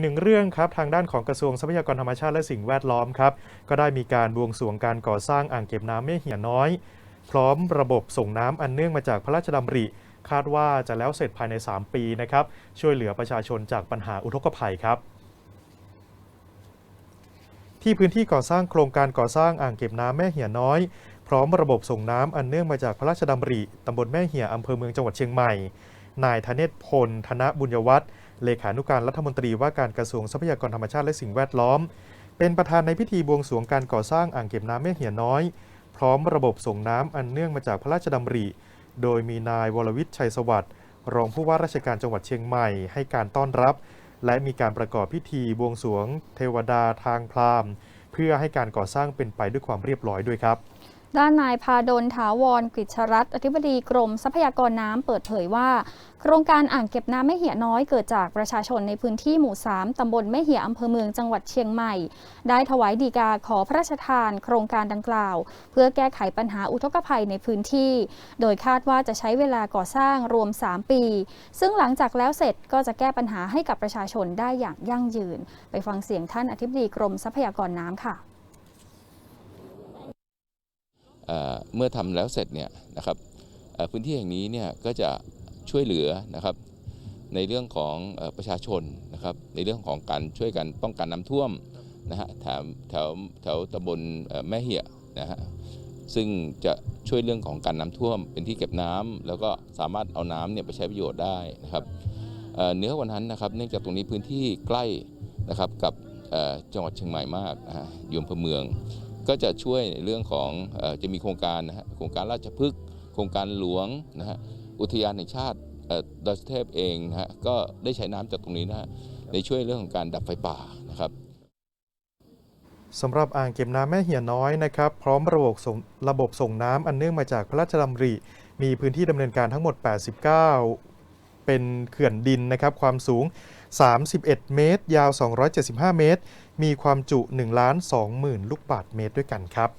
หนึ่งเรื่องครับทางด้านของกระทรวงทรัพยากรธรรมชาติและสิ่งแวดล้อมครับก็ได้มีการบวงสรวงการก่อสร้างอ่างเก็บน้ำแม่เหี่ยน้อย พร้อมระบบส่งน้ำอันเนื่องมาจากพระราชดำริ คาดว่าจะแล้วเสร็จภายใน 3 ปีนะครับช่วยเหลือประชาชนจากปัญหาอุทกภัยครับที่พื้นที่ก่อสร้างโครงการก่อสร้างอ่างเก็บน้ำแม่เหี่ยน้อย พร้อมระบบส่งน้ำอันเนื่องมาจากพระราชดำริตำบลแม่เหี่ยอำเภอเมืองจังหวัดเชียงใหม่ นายธเนศพล ธนบุญยวัฒน์ เลขานุการรัฐมนตรีว่าการกระทรวงทรัพยากรธรรมชาติและสิ่งแวดล้อม เป็นประธานในพิธีบวงสรวงการก่อสร้างอ่างเก็บน้ำแม่เหียน้อย พร้อมระบบส่งน้ำอันเนื่องมาจากพระราชดำริ โดยมีนายวรวิทย์ชัยสวัสดิ์รองผู้ว่าราชการจังหวัดเชียงใหม่ให้การต้อนรับ และมีการประกอบพิธีบวงสรวง เทวดาทางพราหมณ์ เพื่อให้การก่อสร้างเป็นไปด้วยความเรียบร้อยด้วยครับ ด้านนายพาดลถาวรกฤษรัตน์อธิบดีกรมทรัพยากรน้ำเปิดเผยว่า โครงการอ่างเก็บน้ำแม่เหี่ยน้อยเกิดจากประชาชนในพื้นที่หมู่ 3 ตำบลแม่เหี่ยอำเภอเมืองจังหวัดเชียงใหม่ ได้ถวายดีกาขอพระราชทาน โครงการดังกล่าว เพื่อแก้ไขปัญหาอุทกภัยในพื้นที่ โดยคาดว่าจะใช้เวลาก่อสร้างรวม 3 ปี ซึ่งหลังจากแล้วเสร็จก็จะแก้ปัญหาให้กับประชาชนได้อย่างยั่งยืน ไปฟังเสียงท่านอธิบดีกรมทรัพยากรน้ำค่ะ เมื่อทำแล้วเสร็จเนี่ยนะครับพื้นที่แห่งนี้เนี่ยก็จะช่วยเหลือนะครับในเรื่องของอประชาชนนะครับในเรื่องของการช่วยกันป้องกันน้ำท่วมนะฮะแถวแถวแถวตำบลแม่เหี่ยนะฮะซึ่งจะช่วยเรื่องของการน้ำท่วม เป็นที่เก็บน้ำแล้วก็สามารถเอาน้ำเนี่ยไปใช้ประโยชน์ได้นะครับเนื้อวันนั้นนะครับเนื่องจากตรงนี้พื้นที่ใกล้นะครับกับจังหวัดเชียงใหม่มากนะฮะอยู่อำเภอเมือง ก็จะช่วยในเรื่องของจะมีโครงการนะฮะโครงการราชพฤกษ์โครงการหลวงนะฮะอุทยานแห่งชาติดอยสุเทพเองนะฮะก็ได้ใช้น้ำจากตรงนี้นะฮะในช่วยเรื่องของการดับไฟป่านะครับสำหรับอ่างเก็บน้ำแม่เหี่ยน้อยนะครับพร้อมระบบส่งระบบส่งน้ำอันเนื่องมาจากพระราชดำริ มีพื้นที่ดำเนินการทั้งหมด 89 เป็นเขื่อนดินนะครับความสูง 31 เมตร ยาว 275 เมตร มีความจุ1ล้าน20,000 ลูกบาทเมตรด้วยกันครับ